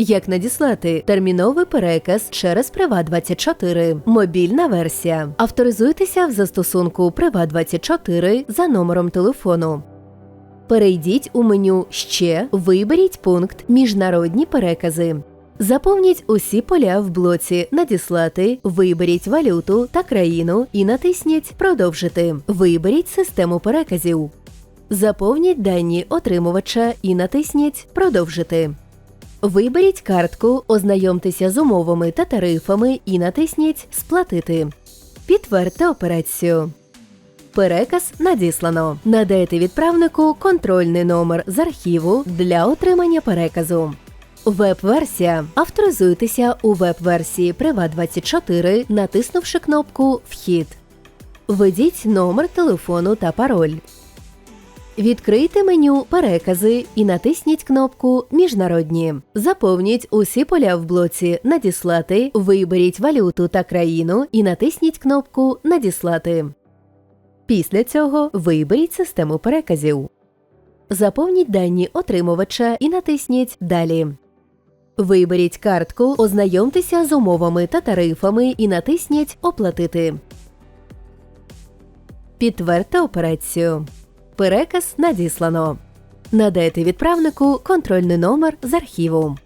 Як надіслати терміновий переказ через Приват24. Мобільна версія. Авторизуйтеся в застосунку Приват24 за номером телефону. Перейдіть у меню Ще, виберіть пункт Міжнародні перекази. Заповніть усі поля в блоці Надіслати, виберіть валюту та країну і натисніть Продовжити. Виберіть систему переказів. Заповніть дані отримувача і натисніть Продовжити. Виберіть картку, ознайомтеся з умовами та тарифами і натисніть Сплатити. Підтвердьте операцію. Переказ надіслано. Надайте відправнику контрольний номер з архіву для отримання переказу. Веб-версія. Авторизуйтеся у веб-версії Privat24, натиснувши кнопку Вхід. Введіть номер телефону та пароль. Відкрийте меню Перекази і натисніть кнопку Міжнародні. Заповніть усі поля в блоці Надіслати, виберіть валюту та країну і натисніть кнопку Надіслати. Після цього виберіть систему переказів. Заповніть дані отримувача і натисніть Далі. Виберіть картку, ознайомтеся з умовами та тарифами і натисніть Оплатити. Підтвердьте операцію. Переказ надіслано. Надайте відправнику контрольний номер з архіву.